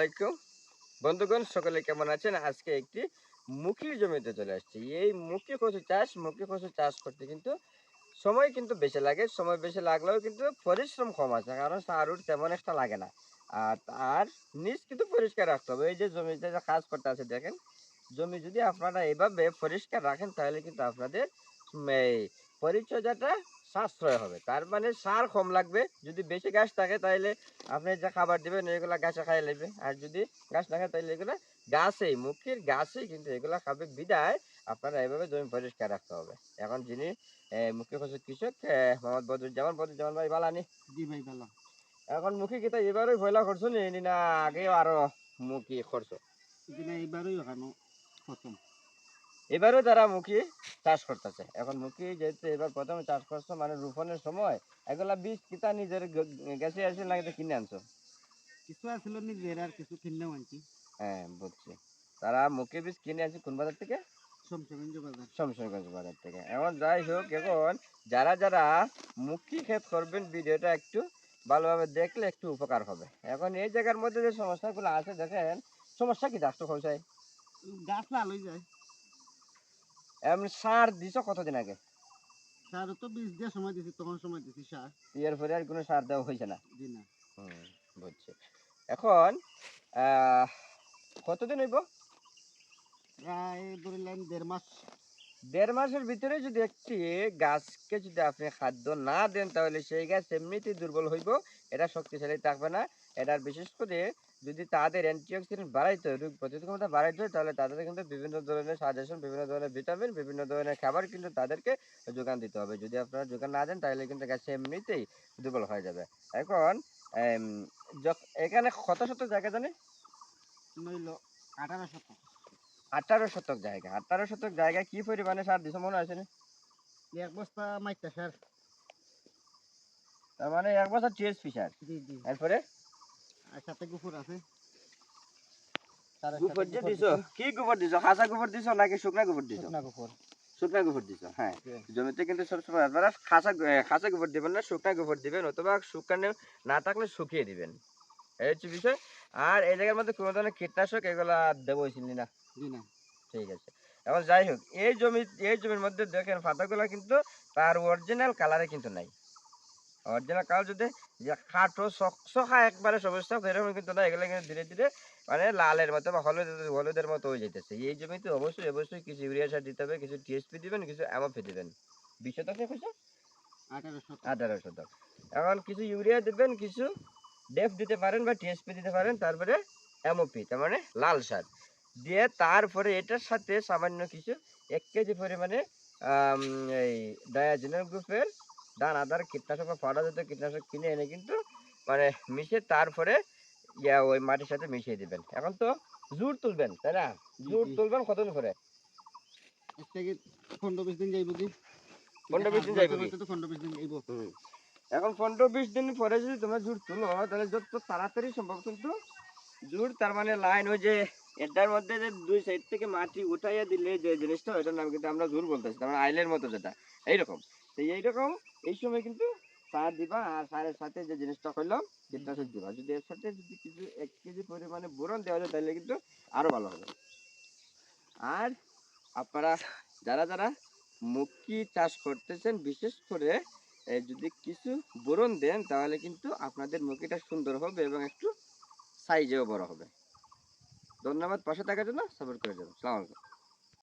আলাইকুম। বন্ধুগণ, সকলে কেমন আছেন? আজকে একটি মুখির জমিতে চলে আসছি। এই মুখি কচু চাষ, মুখি কচু চাষ করতে কিন্তু সময় কিন্তু বেশি লাগে। সময় বেশি লাগলেও কিন্তু পরিশ্রম কম আছে, কারণ সারুর তেমন একটা লাগে না। আর তার নিচ কিন্তু পরিষ্কার রাখতে হবে। এই যে জমিতে যে কাজ করতে আছে, দেখেন, জমি যদি আপনারা এইভাবে পরিষ্কার রাখেন, তাহলে কিন্তু আপনাদের এই পরিচর্যাটা সাশ্রয় হবে। তার মানে সার কম লাগবে। যদি বেশি গাছ থাকে তাহলে আপনি যা খাবার দিবেন এগুলা গাছে খাই নেবে আর যদি গাছ না খায় তাহলে এগুলো গাছেই মুখির গাছেই কিন্তু এগুলা খাবে। বিদায় আপনারা এইভাবে জমি পরিষ্কার রাখতে হবে। এখন যিনি আহ, মুখী কৃষক মোহাম্মদ বদরুজ্জামান বদরুজ্জামান ভাই বালানি। জি ভাই ভালো এখন মুখী কিতা এবারই ভয়লা করছ নি? নি আগেও আরও মুখী করছ। এখানে এইবারই ওখানে প্রথম এবারও তারা মুখী চাষ করতেছে। এখন মুখী যেহেতু এবার প্রথমে চাষ করছ মানে রোপণের সময় এগুলা বীজ কিতা নিজের গেছে আসে না কিনে আনছো? কিছু আছিল নিজের আর কিছু কিনেও আনছি। হ্যাঁ বুঝছি। তারা মুখী বীজ কিনে আনছে কোন বাজার থেকে? শমশেরগঞ্জ বাজার। থেকে। এখন যাই হোক এখন যারা যারা মুখী ক্ষেত করবেন ভিডিওটা একটু ভালোভাবে দেখলে একটু উপকার হবে। এখন এই জায়গার মধ্যে যে সমস্যাগুলো আছে দেখেন সমস্যা কি? ডাক্তার পৌঁছায় গাছ লাল হয়ে যায়। এমনি সার দিছ কতদিন আগে? সার তো বীজ দিয়ে সময় দিছি তখন সময় দিছি সার। এর পরে আর কোনো সার দেওয়া হয়েছে না? জি না। হুম, বুঝছি। এখন আহ, কতদিন হইব? প্রায় ধরিলেন দেড় মাস। দেড় মাসের ভিতরে যদি একটি গাছকে যদি আপনি খাদ্য না দেন, তাহলে সেই গাছ এমনিতেই দুর্বল হইব। এটা শক্তিশালী থাকবে না। এটার বিশেষ করে যদি তাদের অ্যান্টিঅক্সিডেন্ট বাড়াইতে হয়, রোগ প্রতিরোধ ক্ষমতা বাড়াইতে হয়, তাহলে তাদের কিন্তু বিভিন্ন ধরনের সাজেশন বিভিন্ন ধরনের ভিটামিন বিভিন্ন ধরনের খাবার কিন্তু তাদেরকে যোগান দিতে হবে। যদি আপনারা যোগান না দেন, তাহলে কিন্তু গাছ এমনিতেই দুর্বল হয়ে যাবে। এখন এখানে কত শত জায়গা জানে আঠারো শতক। আঠারো শতক জায়গা। আঠারো শতক জায়গায় কি পরিমাণে সার দিছে মনে আছে এক বস্তা সার। তার মানে এক টিএসপি সার। জি জি। এরপরে? আর সাথে আছে। সারের গোবর যে দিছো কি গোবর দিছো? কাঁচা গোবর দিছো নাকি শুকনা গোবর দিছো? শুকনা গুফর শুকনা গোবর দিছো হ্যাঁ। জমিতে কিন্তু সবসময় আপনারা গোবর দিবেন না শুকনা গোবর দিবেন অথবা শুকানো না থাকলে শুকিয়ে দিবেন। এই হচ্ছে বিষয়। আর এই জায়গার মধ্যে কোনো ধরনের কীটনাশক এগুলা দেবো না জি না। ঠিক আছে। এখন যাই হোক এই জমি এই জমির মধ্যে দেখেন পাতাগুলো কিন্তু তার অরিজিনাল কালারে কিন্তু নাই। অরিজিনাল কালার যদি যে খাটো শখা একবারে সমস্যা এরকম কিন্তু না এগুলো কিন্তু ধীরে ধীরে মানে লালের মতো বা হলুদ হলুদের মতো হয়ে যেতেছে এই জমিতে অবশ্যই অবশ্যই কিছু ইউরিয়া সার দিতে হবে কিছু টিএসপি দিবেন কিছু এমওপি দিবেন। বিশ শতক আঠারো শতক এখন কিছু ইউরিয়া দিবেন কিছু ডেফ দিতে পারেন বা টিএসপি দিতে পারেন তারপরে এমওপি তার মানে লাল সার। দিয়ে তারপরে এটার সাথে সামান্য কিছু এক কেজি পরিমাণে এই ডায়াজিনাল গ্রুপের দানাদার কীটনাশক বা পাউডার জাতীয় কীটনাশক কিনে এনে কিন্তু মানে মিশিয়ে তারপরে ইয়া ওই মাটির সাথে মিশিয়ে দিবেন। এখন তো জুট তুলবেন তাই না? জুট জি। তুলবেন কতদিন করে? পনেরো বিশ দিন যাইব কি পনেরো বিশ দিন যাইব তো পনেরো বিশ দিন যাইব। এখন পনেরো বিশ দিন পরে যদি তোমরা জুট তুলো, তাহলে যত তাড়াতাড়ি সম্ভব, কিন্তু জুট তার মানে লাইন ওই যে এটার মধ্যে যে দুই সাইড থেকে মাটি উঠাইয়া দিলে যে জিনিসটা, ওইটার নাম কিন্তু আমরা জুট বলতেছি, তার মানে আইলের মতো যেটা, এইরকম। তো এইরকম, এই সময় কিন্তু সার দিবা, আর সারের সাথে যে জিনিসটা করলাম কীটনাশক দিবা। যদি এর সাথে যদি কিছু, এক কেজি পরিমাণে বোরন দেওয়া যায়, তাহলে কিন্তু আরও ভালো হবে। আর আপনারা, যারা যারা মুক্তি চাষ করতেছেন, বিশেষ করে যদি কিছু বোরন দেন, তাহলে কিন্তু আপনাদের মুখিটা সুন্দর হবে এবং একটু সাইজেও বড় হবে। ধন্যবাদ, পাশে থাকার জন্য সাপোর্ট করে দেবেন সালাম আলাইকুম।